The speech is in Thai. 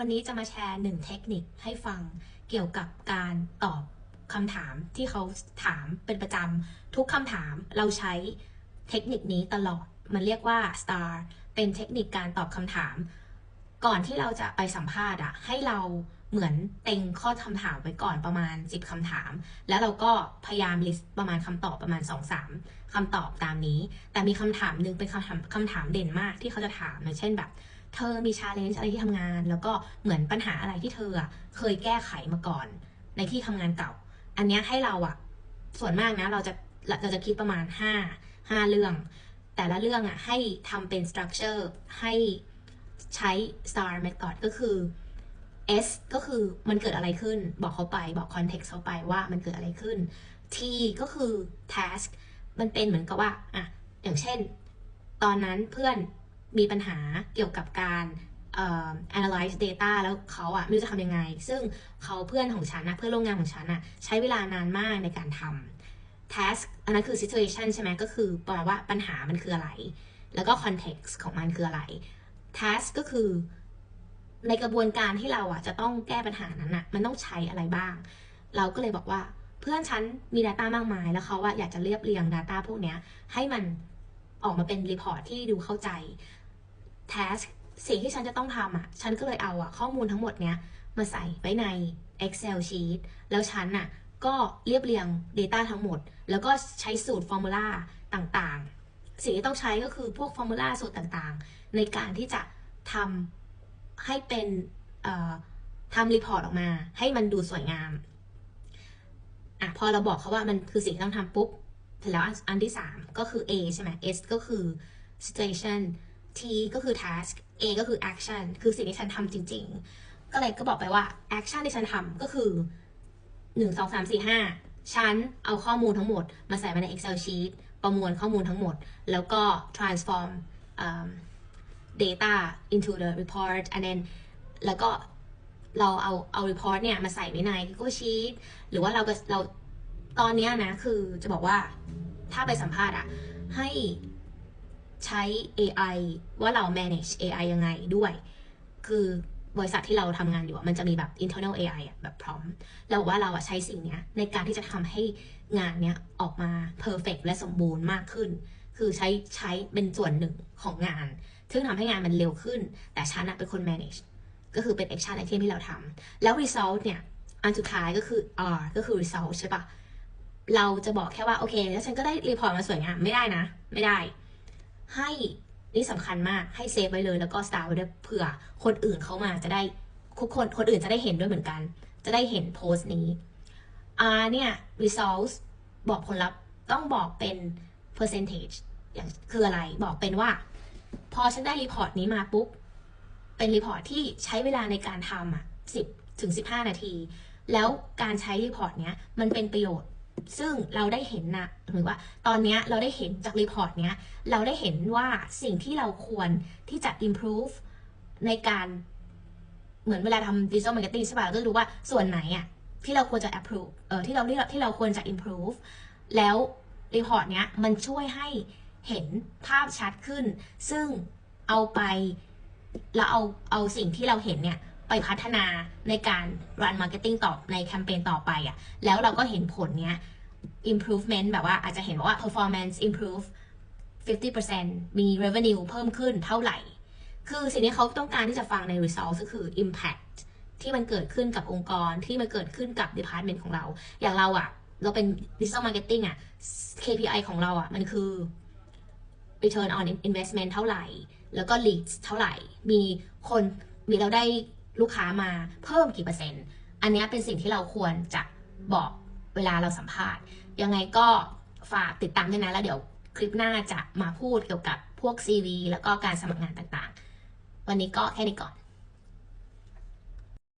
วันนี้จะมาแชร์หนึ่งเทคนิคให้ฟังเกี่ยวกับการตอบคำถามที่เขาถามเป็นประจำทุกคำถามเราใช้เทคนิคนี้ตลอด มันเรียกว่า STAR เป็นเทคนิคการตอบคำถาม ก่อนที่เราจะไปสัมภาษณ์อะให้เราเหมือนเต็งข้อคำถามไว้ก่อนประมาณ 10คำถาม แล้วเราก็พยายามลิสต์ประมาณคำตอบประมาณ 2-3คำตอบตามนี้ แต่มีคำถามหนึ่งเป็นคำถามคำถามเด่นมากที่เขาจะถามอย่างเช่นแบบ เธอมีชาเลนจ์อะไรที่ทำงาน แล้วก็เหมือนปัญหาอะไรที่เธอเคยแก้ไขมาก่อน ในที่ทำงานเก่า อันนี้ให้เราอะส่วนมากนะเราจะเราจะคิดประมาณห้าห้าเรื่อง แต่ละเรื่องอะให้ทำเป็น structure ให้ใช้ star method ก็คือ S ก็คือมันเกิดอะไรขึ้นบอกเขาไปบอก context เขาไปว่ามันเกิดอะไรขึ้น T ก็คือ task มันเป็นเหมือนกับว่าอะอย่างเช่น ตอนนั้นเพื่อน มีปัญหาเกี่ยวกับการ analyze data แล้วเขาอะไม่รู้จะทำยังไง ซึ่งเขาเพื่อนของฉันนะเพื่อนร่วมงานของฉันอะใช้เวลานานมากในการทำ task อันนั้นคือ situation ใช่ไหมก็คือประมาณว่าปัญหามันคืออะไร แล้วก็ context ของมันคืออะไร task ก็คือในกระบวนการที่เราอะจะต้องแก้ปัญหานั้นอะมันต้องใช้อะไรบ้าง เราก็เลยบอกว่าเพื่อนฉันมี Data มากมาย แล้วเขาว่าอยากจะเรียบเรียง Data พวกเนี้ยให้มัน ออกมาเป็นรีพอร์ตที่ดูเข้าใจ task สิ่งที่ฉันจะต้องทำอะ ฉันก็เลยเอาอะ ข้อมูลทั้งหมดเนี้ย มาใส่ไว้ใน Excel sheet แล้วฉันน่ะ ก็เรียบเรียง Data ทั้งหมด แล้วก็ใช้สูตรฟอร์มูลาต่างๆ สิ่งที่ต้องใช้ก็คือพวกฟอร์มูลาสูตรต่างๆ ในการที่จะทำให้เป็นทำรีพอร์ตออกมา ให้มันดูสวยงามอะพอเราบอกเขาว่ามันคือสิ่งที่ต้องทำปุ๊บ ร็จแล้วอันอันที่ 3 ก็คือ A ใช่ไหม S ก็คือ situation T ก็คือ task A ก็คือ action คือสิ่งที่ฉันทำจริง ๆ ก็เลยก็บอกไปว่า action ที่ฉันทำก็คือ 1 2 3 4 5 ฉันเอาข้อมูลทั้งหมด มาใส่ไว้ใน Excel sheet ประมวลข้อมูลทั้งหมด แล้วก็ transform เอิ่ม data into the report and then แล้วก็เราเอาเอา report เนี่ย มาใส่ไว้ใน Google Sheet หรือว่าเราเรา ตอนนี้นะคือจะบอกว่าถ้าไปสัมภาษณ์อะให้ใช้ AI ว่าเรา manage AI ยังไงด้วย คือบริษัทที่เราทำงานอยู่มันจะมีแบบ internal AI อแบบพร้อม เราบอกว่าเราอะใช้สิ่งนี้ในการที่จะทำให้งานเนี้ยออกมา perfect และสมบูรณ์มากขึ้น คือใช้ใช้เป็นส่วนหนึ่งของงาน ซึ่งทำให้งานมันเร็วขึ้น แต่ฉันอะเป็นคน manage ก็คือเป็น action item ที่เราทำแล้ว result เนี่ย อันสุดท้ายก็คือ R ก็คือ result ใช่ปะ เราจะบอกแค่ว่าโอเค แล้วฉันก็ได้รีพอร์ตมาสวยงามไม่ได้นะ ไม่ได้ ให้นี่สำคัญมากให้เซฟไว้เลยแล้วก็ star ไว้ด้วยเผื่อคนอื่นเขามาจะได้ทุกคนคนอื่นจะได้เห็นด้วยเหมือนกัน จะได้เห็นโพสต์นี้ R เนี่ย results บอกผลลัพธ์ต้องบอกเป็น percentage อย่างคืออะไรบอกเป็นว่า พอฉันได้รีพอร์ตนี้มาปุ๊บ เป็นรีพอร์ตที่ใช้เวลาในการทำอะสิบถึงสิบห้านาที แล้วการใช้รีพอร์ตเนี้ยมันเป็นประโยชน์ ซึ่งเราได้เห็นนะหรือว่า ตอนนี้เราได้เห็นจากรีพอร์ตเนี้ย เราได้เห็นว่าสิ่งที่เราควรที่จะ improve ในการเหมือนเวลาทำ digital marketing ใช่ป่ะเราก็รู้ว่าส่วนไหนอะที่เราควรจะ approve เออที่เราที่เราที่เราควรจะ improve แล้วรีพอร์ตเนี้ยมันช่วยให้เห็นภาพชัดขึ้น ซึ่งเอาไป แล้วเอาเอาสิ่งที่เราเห็นเนี่ย ไปพัฒนาในการ run marketing ต่อในแคมเปญต่อไปอะ่ะแล้วเราก็เห็นผลเนี้ย improvement แบบว่าอาจจะเห็นว่า performance improve 50%มี revenue เพิ่มขึ้นเท่าไหร่ คือสิ่งที่เขาต้องการที่จะฟังใน result ก็คือ impact ที่มันเกิดขึ้นกับองค์กรที่มันเกิดขึ้นกับ department ของเรา อย่างเราอะ่ะเราเป็น digital marketing อะ่ะ KPI ของเราอะ่ะมันคือ return on investment เท่าไหร่ แล้วก็ leads เท่าไหร่ มีคนมีเราได้ ลูกค้ามาเพิ่มกี่เปอร์เซ็นต์ อันนี้เป็นสิ่งที่เราควรจะบอกเวลาเราสัมภาษณ์ ยังไงก็ฝากติดตามด้วยนะ แล้วเดี๋ยวคลิปหน้าจะมาพูดเกี่ยวกับพวก CV แล้วก็การสมัครงานต่างๆ วันนี้ก็แค่นี้ก่อน